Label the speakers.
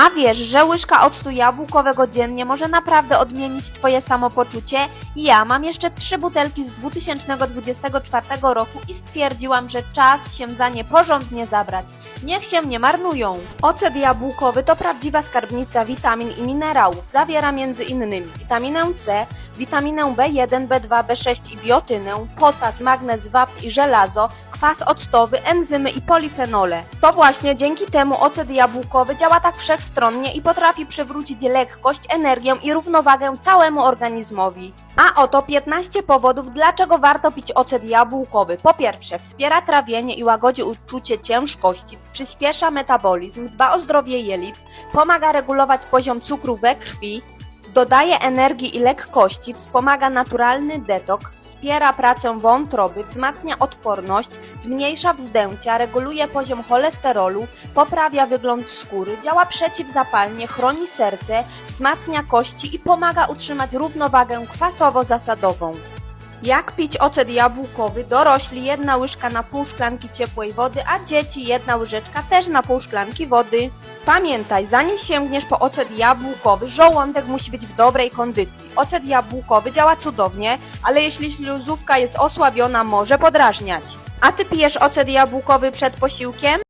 Speaker 1: A wiesz, że łyżka octu jabłkowego dziennie może naprawdę odmienić Twoje samopoczucie? Ja mam jeszcze trzy butelki z 2024 roku i stwierdziłam, że czas się za nie porządnie zabrać. Niech się nie marnują. Ocet jabłkowy to prawdziwa skarbnica witamin i minerałów. Zawiera m.in. witaminę C, witaminę B1, B2, B6 i biotynę, potas, magnez, wapń i żelazo, kwas octowy, enzymy i polifenole. To właśnie dzięki temu ocet jabłkowy działa tak wszechstronnie i potrafi przywrócić lekkość, energię i równowagę całemu organizmowi. A oto 15 powodów, dlaczego warto pić ocet jabłkowy. Po pierwsze, wspiera trawienie i łagodzi uczucie ciężkości, przyspiesza metabolizm, dba o zdrowie jelit, pomaga regulować poziom cukru we krwi, Dodaje energii i lekkości, wspomaga naturalny detoks, wspiera pracę wątroby, wzmacnia odporność, zmniejsza wzdęcia, reguluje poziom cholesterolu, poprawia wygląd skóry, działa przeciwzapalnie, chroni serce, wzmacnia kości i pomaga utrzymać równowagę kwasowo-zasadową. Jak pić ocet jabłkowy? Dorośli jedna łyżka na pół szklanki ciepłej wody, a dzieci jedna łyżeczka też na pół szklanki wody. Pamiętaj, zanim sięgniesz po ocet jabłkowy, żołądek musi być w dobrej kondycji. Ocet jabłkowy działa cudownie, ale jeśli śluzówka jest osłabiona, może podrażniać. A ty pijesz ocet jabłkowy przed posiłkiem?